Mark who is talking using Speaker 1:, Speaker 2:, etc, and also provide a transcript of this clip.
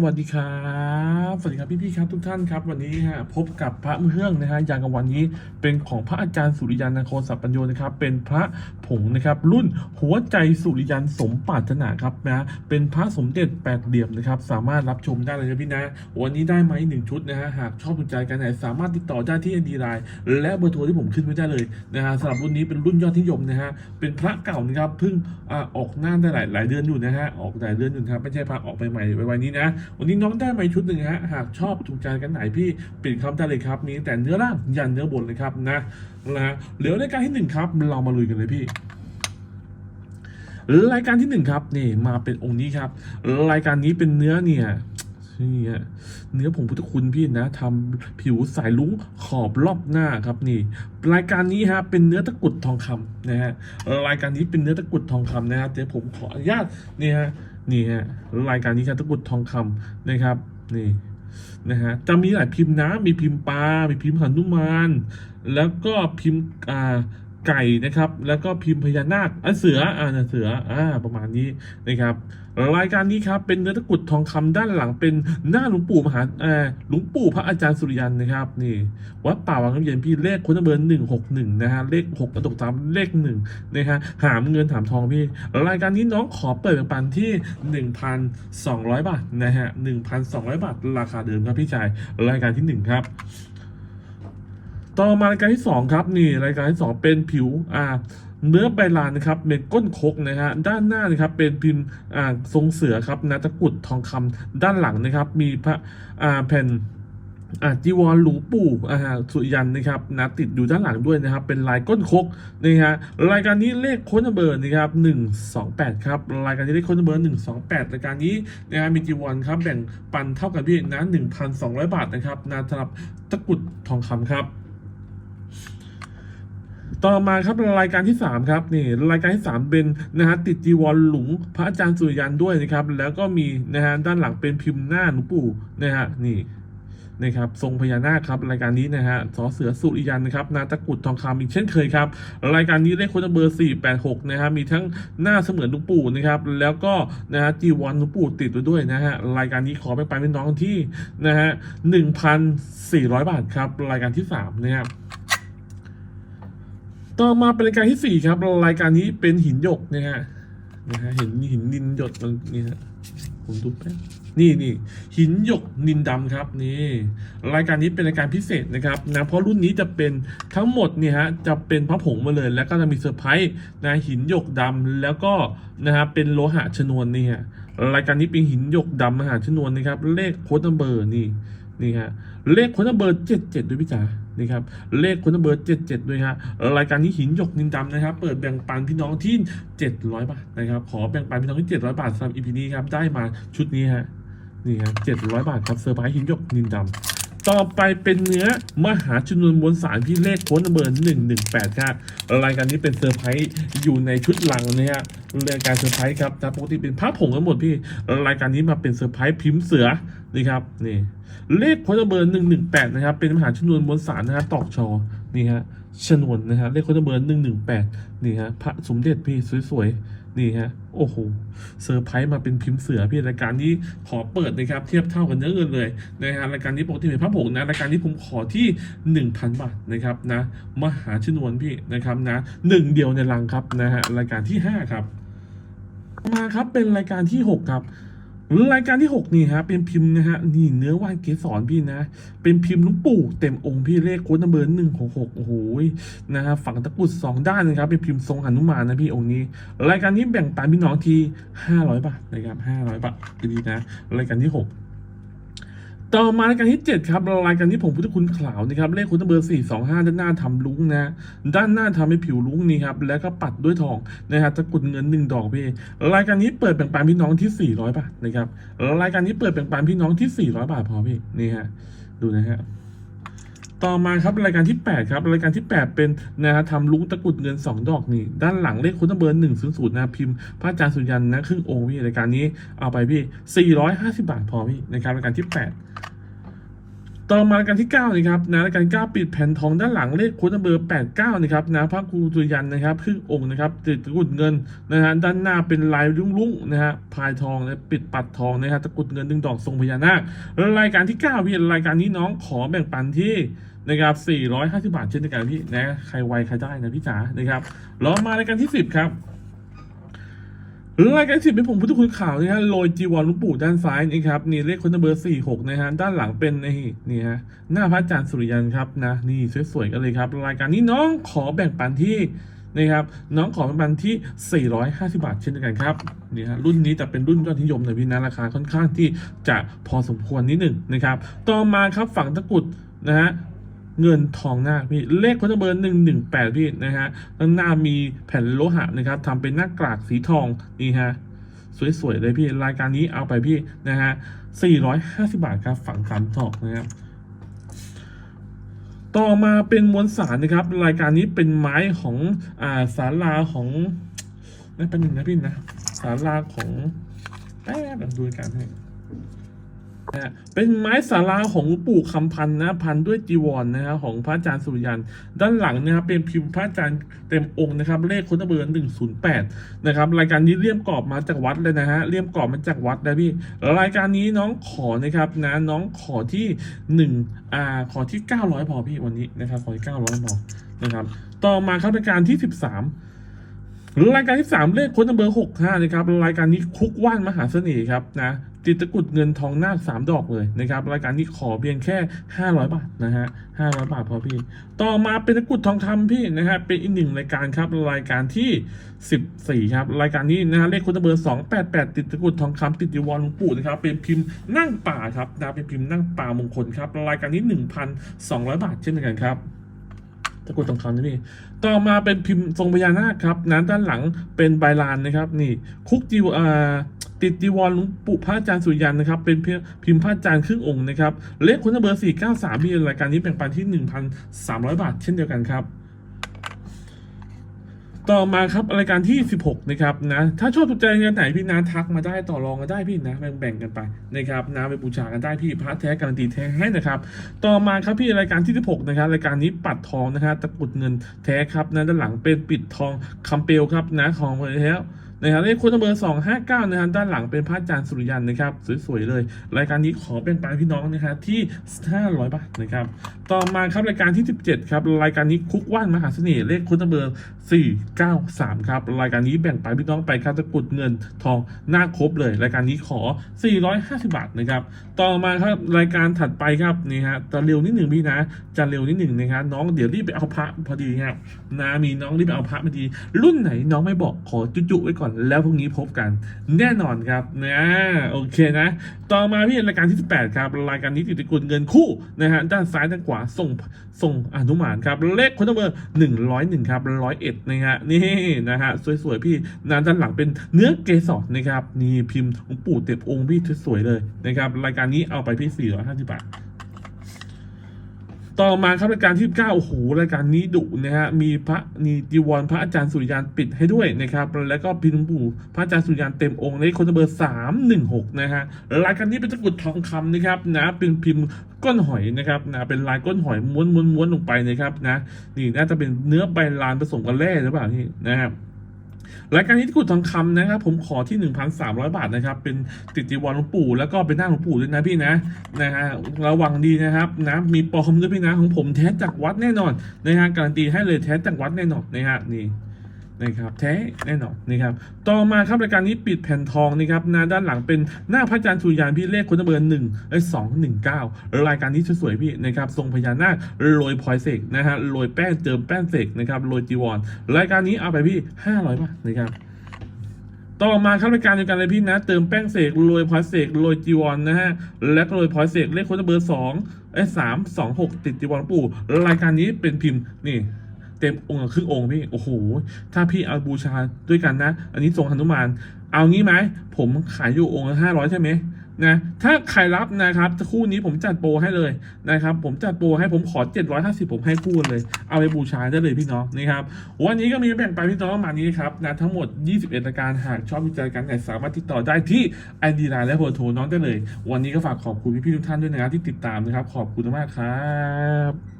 Speaker 1: สวัสดีครับสวัสดีครับพี่ๆครับทุกท่านครับ วันนี้ฮะพบกับพระเครื่องนะฮะอย่างกับวันนี้เป็นของพระอาจารย์สุริยันนาโคสัพปัญโยนะครับ เป็นพระผงนะครับ รุ่นหัวใจสุริยันสมปาถนาครับนะเป็นพระสมเด็จแปดเหลี่ยมนะครับ สามารถรับชมได้เลยนะพี่นะ วันนี้ได้ไหมหนึ่งชุดนะฮะหากชอบถูกใจกันไหนสามารถติดต่อได้ที่ ND Line และเบอร์โทรที่ผมขึ้นไว้ได้เลยนะฮะสำหรับรุ่นนี้เป็นรุ่นยอดนิยมนะฮะเป็นพระเก่านะครับเพิ่งอออกหน้าได้หลายหลายเดือนอยู่นะฮะออกหลายเดือนอยู่นะครับไม่ใช่พระออกใหม่ๆไวๆนี้นะวันนี้น้องได้มาชุดหนึ่งฮะหากชอบถูกใจกันไหนพี่ปิดคำได้เลยครับมีแต่เนื้อล่างยันเนื้อบนเลยครับนะนะฮะเหลือรายการที่หนึ่งครับเรามาลุยกันเลยพี่รายการที่หนึ่งครับนี่มาเป็นองค์นี้ครับ รายการนี้เป็นเนื้อเนี่ย นี่ฮะเนื้อผงพุทธคุณพี่นะทำผิวสายลุ้งขอบรอบหน้าครับนี่รายการนี้ฮะเป็นเนื้อตะกุดทองคำนะฮะรายการนี้เป็นเนื้อตะกุดทองคำนะฮะเดี๋ยวผมขออนุญาตนี่ฮะนี่ฮะรายการนี้ครับตะกุดทองคำนะครับนี่นะฮะจะมีหลายพิมพ์นะมีพิมพ์ปลา มีพิมพ์หนุมาน แล้วก็พิมพ์อ่า ไก่นะครับ แล้วก็พิมพ์พญานาคอะเสืออ่าเสืออ่าประมาณนี้นะครับรายการนี้ครับเป็นเนื้อตะกุดทองคำด้านหลังเป็นหน้าหลวงปู่มหาอ่อหลวงปู่พระอาจารย์สุริยันนะครับนี่วัดป่าวังน้ำเย็นพี่เลขคนเบอร์หนึ่งหกหนึ่งนะฮะเลขหกกระดกสามเลขหนึ่งนะฮะหามเงินถามทองพี่ รายการนี้น้องขอเปิดแบ่งปันที่หนึ่งพันสองร้อยบาทนะฮะหนึ่งพันสองร้อยบาทราคาเดิมครับพี่ชายรายการที่หนึ่งครับ ต่อมารายการที่สองครับนี่รายการที่สองเป็นผิวอ่าเนื้อใบลานนะครับเป็นก้นคกนะฮะด้านหน้านะครับเป็นพิมพ์อ่าทรงเสือครับนะตะกุดทองคำด้านหลังนะครับ มีพระอ่าแผ่นอ่าจีวรหลวงปู่อ่าสุยันนะครับนะติดอยู่ด้านหลังด้วยนะครับ เป็นลายก้นคกนะฮะรายการนี้เลขค้ดเบอร์นะครับหนึ่งสองแปดครับรายการนี้เลขค้ดเบอร์หนึ่งสองแปดรายการนี้นะฮะมีจีวรครับแบ่งปันเท่ากันพี่นะหนึ่งพันสองร้อยบาทนะครับนะสำหรับตะกุดทองคำครับ ต่อมาครับรายการที่ 3 ครับนี่รายการที่ 3 เป็นนะฮะติดจีวรหลวงพระอาจารย์สุริยันด้วยนะครับ แล้วก็มีนะฮะด้านหลังเป็นพิมพ์หน้าหลวงปู่นะฮะนี่นะครับทรงพญานาคครับรายการนี้นะฮะสอเสือสุริยันนะครับนาตะกุดทองคำอีกเช่นเคยครับ รายการนี้เลขโค้ดเบอร์ 486 นะฮะมีทั้งหน้าเสมือนหลวงปู่นะครับแล้วก็นะฮะจีวรหลวงปู่ติดไว้ด้วยนะฮะรายการนี้ขอไปไปเป็นน้องที่นะฮะ1,400 บาทครับรายการที่3นะครับ ต่อมาเป็นรายการที่สี่ครับ รายการนี้เป็นหินหยกนะฮะนะฮะเห็นหินนินหยดมันนี่ฮะผมดูแป๊บนี่นี่หินหยกนินดำครับนี่รายการนี้เป็นรายการพิเศษนะครับนะเพราะรุ่นนี้จะเป็นทั้งหมดเนี่ยฮะจะเป็นพระผงมาเลยแล้วก็จะมีเซอร์ไพรส์นะหินหยกดำแล้วก็นะฮะเป็นโลหะชนวนนี่ฮะรายการนี้เป็นหินหยกดำมหาชนวนนะครับ เลขโค้ดนัมเบอร์นี่นี่ฮะเลขโค้ดนัมเบอร์เจ็ดเจ็ดด้วยพี่จ๋า นี่ครับเลขคนเบอร์เจ็ดเจ็ดด้วยฮะรายการนี้หินหยกนินดำนะครับ เปิดแบ่งปันพี่น้องที่เจ็ดร้อยบาทนะครับขอแบ่งปันพี่น้องที่เจ็ดร้อยบาทสำหรับอีพีนี้ครับได้มาชุดนี้ฮะนี่ครับเจ็ดร้อยบาทครับเซอร์ไพรส์หินหยกนินดำต่อไปเป็นเนื้อมหาชนวนมวลสารพี่เลขโค้ดเบอร์หนึ่งหนึ่งแปดครับรายการนี้เป็นเซอร์ไพรส์อยู่ในชุดหลังนะฮะรายการเซอร์ไพรส์ครับแต่ปกติเป็นผ้าผงทั้งหมดพี่ รายการนี้มาเป็นเซอร์ไพรส์พิมพ์เสือ นี่ครับนี่เลขโคดเบอร์หนึ่งหนึ่งแปดนะครับเป็นมหาชนวนมวลสารนะฮะตอกชอนี่ฮะชนวนนะฮะเลขโคดเบอร์หนึ่งหนึ่งแปดนี่ฮะพระสมเด็จพี่สวยๆนี่ฮะโอ้โหเซอร์ไพรส์มาเป็นพิมพ์เสือพี่รายการนี้ขอเปิดนะครับเทียบเท่ากันเนื้อเงินเลยนะฮะรายการนี้ปกติเป็นพระผงนะรายการนี้ผมขอที่หนึ่งพันบาทนะครับนะมหาชนวนพี่นะครับนะหนึ่งเดียวในรังครับนะฮะรายการที่ห้าครับ มาครับเป็นรายการที่หกครับ รายการที่ 6 นี่ฮะเป็นพิมพ์นะฮะนี่เนื้อว่านเกสรพี่นะ เป็นพิมพ์ลุงปู่เต็มองค์พี่เลขโค้ดนัมเบอร์หนึ่งหกหกโอ้โหนะฮะฝั่งตะกุดสองด้านนะครับ เป็นพิมพ์ทรงหนุมานนะพี่องค์นี้ รายการนี้แบ่งปันพี่น้องทีห้าร้อยบาทนะครับห้าร้อยบาทดีนะรายการที่หก ต่อมารายการที่ 7 ครับรายการที่ผมพุทธคุณขาวนะครับเลขคุณเบอร์ 425 ด้านหน้าทำลุ้งนะ ด้านหน้าทำให้ผิวลุ้งนี่ครับแล้วก็ปัดด้วยทองนะฮะตะกุดเงินหนึ่งดอกพี่รายการนี้เปิดแบ่งปันพี่น้องที่ 400 บาทนะครับรายการนี้เปิดแบ่งปันพี่น้องที่ 400 บาทพอพี่นี่ฮะดูนะฮะ ต่อมาครับรายการที่ 8 ครับ รายการที่ 8 เป็นนะฮะทำลุงตะกุดเงิน 2 ดอกนี่ ด้านหลังเลขคุณเบอร์หนึ่งศูนย์ศูนย์นะพิมพ์พระอาจารย์สุยันนะครึ่งองค์พี่รายการนี้เอาไปพี่450 บาทพอพี่นะครับรายการที่ 8 ต่อมารายการที่9นะครับนะรายการ9ปิดแผ่นทองด้านหลังเลขโค้ดเบอร์89นะครับนะพระครูสุยันนะครับครึ่งองค์นะครับติดตะกุดเงินนะฮะด้านหน้าเป็นลายลุ่งๆนะฮะพายทองและปิดปัดทองนะฮะตะกุดเงินดึงดอกทรงพญานาคแล้วรายการที่9พี่รายการนี้น้องขอแบ่งปันที่นะครับ450 บาทเช่นเดียวกันพี่นะใครไวใครได้นะพี่จ๋านะครับแล้วมารายการที่ 10 ครับ รายการสิบเป็นผมพุทธคุณข่าวนะฮะโรยจีวรลุงปู่ด้านซ้ายนี่ครับนี่เลขคนเบอร์สี่หกนะฮะด้านหลังเป็นนี่นี่ฮะหน้าพระอาจารย์สุริยันครับนะนี่สวยๆกันเลยครับ รายการนี้น้องขอแบ่งปันที่นะครับน้องขอแบ่งปันที่ 450 บาทเช่นเดียวกันครับนี่ฮะรุ่นนี้แต่เป็นรุ่นยอดนิยมเลยพี่นะราคาค่อนข้างที่จะพอสมควรนิดหนึ่งนะครับ ต่อมาครับฝั่งตะกุดนะฮะ เงินทองน้าพี่เลขคนเบอร์หนึ่งหนึ่งแปดพี่นะฮะด้านหน้ามีแผ่นโลหะนะครับทำเป็นหน้ากากสีทองนี่ฮะสวยๆเลยพี่รายการนี้เอาไปพี่นะฮะสี่ร้อยห้าสิบาทครับฝังสามทอกนะครับต่อมาเป็นมวลสารนะครับ รายการนี้เป็นไม้ของอ่าศาลาของนั่นเป็นหนึ่งนะพี่นะศาลาของแป๊บดูกันให้ นะเป็นไม้สาราของปู่คำพันนะพันด้วยจีวรนะฮะของพระอาจารย์สุริยัน ด้านหลังนะครับเป็นพิมพ์พระอาจารย์เต็มองค์นะครับเลขคนเบอร์หนึ่งศูนย์แปดนะครับรายการนี้เลี่ยมกรอบมาจากวัดเลยนะฮะเลี่ยมกรอบมาจากวัดนะพี่รายการนี้น้องขอนะครับนะน้องขอที่หนึ่งอ่าขอที่เก้าร้อยพอพี่วันนี้นะครับขอที่เก้าร้อยพอนะครับต่อมาครับรายการที่สิบสามรายการที่สามเลขค้นเบอร์หกห้านะครับรายการนี้คุกว่านมหาเสน่ห์ครับนะ ติดตะกุดเงินทองนาคสามดอกเลยนะครับ รายการนี้ขอเพียงแค่ห้าร้อยบาทนะฮะห้าร้อยบาทพอพี่ ต่อมาเป็นตะกุดทองคำพี่นะฮะเป็นอีกหนึ่งรายการครับรายการที่สิบสี่ครับ รายการนี้นะฮะเลขค้นเบอร์สองแปดแปดติดตะกุดทองคำติดจีวรหลวงปู่นะครับเป็นพิมพ์นั่งป่าครับนะเป็นพิมพ์นั่งป่ามงคลครับ รายการนี้หนึ่งพันสองร้อยบาทเช่นเดียวกันครับตะกุดทองคำนะพี่ต่อมาเป็นพิมพ์ทรงพญานาคครับนั้นด้านหลังเป็นใบลานนะครับ นี่คุกจีวอ่า ติดจีวรหลวงปู่พระอาจารย์สุริยันนะครับ เป็นพิมพ์พระอาจารย์ครึ่งองค์นะครับ เลขคุณเบอร์สี่เก้าสามพี่รายการนี้แบ่งปันที่หนึ่งพันสามร้อยบาท เช่นเดียวกันครับ ต่อมาครับรายการที่ 16 นะครับนะ ถ้าชอบถูกใจงานไหนพี่นะทักมาได้ต่อรองกันได้พี่นะแบ่งๆกันไปนะครับนะไปบูชากันได้พี่พระแท้การันตีแท้ให้นะครับ ต่อมาครับพี่รายการที่ 16 นะครับรายการนี้ปัดทองนะครับตะกุดเงินแท้ครับนะด้านหลังเป็นปิดทองคำเปลวครับนะทองไปแล้ว นะครับเลขคุณเบอร์259นะครับด้านหลังเป็นพระอาจารย์สุริยันนะครับสวยๆเลย รายการนี้ขอเป็นปายพี่น้องนะครับที่ 500 บาทนะครับต่อมาครับรายการที่ 17ครับรายการนี้คุกว่านมหาเสน่ห์เลขคุณเบอร์ 493 ครับ รายการนี้แบ่งปันพี่น้องไปครับตะกุดเงินทองหน้าครบเลย รายการนี้ขอ 450 บาทนะครับ ต่อมาครับรายการถัดไปครับนี่ฮะจะเร็วนิดหนึ่งพี่นะ จะเร็วนิดหนึ่งนะครับน้องเดี๋ยวรีบไปเอาพระพอดีครับนะมีน้องรีบไปเอาพระพอดี รุ่นไหนน้องไม่บอกขอจุๆไว้ก่อน แล้วพรุ่งนี้พบกัน แน่นอนครับนะโอเคนะ ต่อมาพี่รายการที่ 18 ครับ รายการนี้ติดตะกุดเงินคู่นะฮะด้านซ้ายด้านขวาส่งส่งอนุมานครับเลขคนเบอร์101ครับ101นะฮะนี่นะฮะสวยๆพี่นะด้านหลังเป็นเนื้อเกสรนะครับนี่พิมพ์ปู่เต็บองค์พี่สวยๆเลยนะครับรายการนี้เอาไปพี่450บาท ต่อมาครับรายการที่9โอ้โหรายการนี้ดุนะฮะมีพระมีจีวรพระอาจารย์สุริยันปิดให้ด้วยนะครับแล้วก็พิมพ์ปู่พระอาจารย์สุริยันเต็มองค์ในคนเบอร์สามหนึ่งหกนะฮะรายการนี้เป็นตะกรุดทองคำนะครับนะเป็นพิมพ์ก้นหอยนะครับนะเป็นลายก้นหอยม้วนม้วนม้วนลงไปนะครับนะนี่น่าจะเป็นเนื้อใบลานผสมกับแร่หรือเปล่านี่นะครับ รายการนี้ที่กุดทองคำนะครับ ผมขอที่ 1,300 บาทนะครับ เป็นติดจีวรหลวงปู่แล้วก็เป็นหน้าหลวงปู่ด้วยนะพี่นะนะฮะระวังดีนะครับนะมีปลอมด้วยพี่นะของผมแท้จากวัดแน่นอนนะฮะการันตีให้เลยแท้จากวัดแน่นอนนะฮะนี่ นะครับแท้แน่นอนนะครับต่อมาครับรายการนี้ปิดแผ่นทองนะครับหน้าด้านหลังเป็นหน้าพระอาจารย์สุริยานพี่เลขคนเบอร์หนึ่งไอ้สองหนึ่งเก้ารายการนี้สวยๆพี่นะครับทรงพญานาคโรยพลอยเสกนะฮะโรยแป้งเจิมแป้งเสกนะครับโรยจีวรรายการนี้เอาไปพี่500บาทนะครับต่อมาครับรายการเดียวกันเลยพี่นะ เติมแป้งเสกโรยพลอยเสกโรยจีวรนะฮะและก็โรยพลอยเสกเลขคนเบอร์สองไอ้สามสองหกติดจีวรปู่รายการนี้เป็นพิมพ์นี่ เต็มองค์กับครึ่งองค์พี่โอ้โหถ้าพี่เอาบูชาด้วยกันนะ อันนี้ทรงหนุมาน เอางี้ไหมผมขายอยู่องค์ห้าร้อยใช่ไหมนะถ้าใครรับนะครับคู่นี้ผมจัดโปรให้เลยนะครับ ผมจัดโปรให้ผมขอ 750 ผมให้คู่เลย เอาไปบูชาได้เลยพี่น้องนะครับ วันนี้ก็มีแบ่งไปพี่น้องมานี้ครับนะทั้งหมด 21รายการหากชอบวิจัยกันไหนสามารถติดต่อได้ที่ ID Line และเบอร์โทรน้องได้เลย วันนี้ก็ฝากขอบคุณพี่ๆทุกท่านด้วยนะครับที่ติดตามนะครับ ขอบคุณมากครับ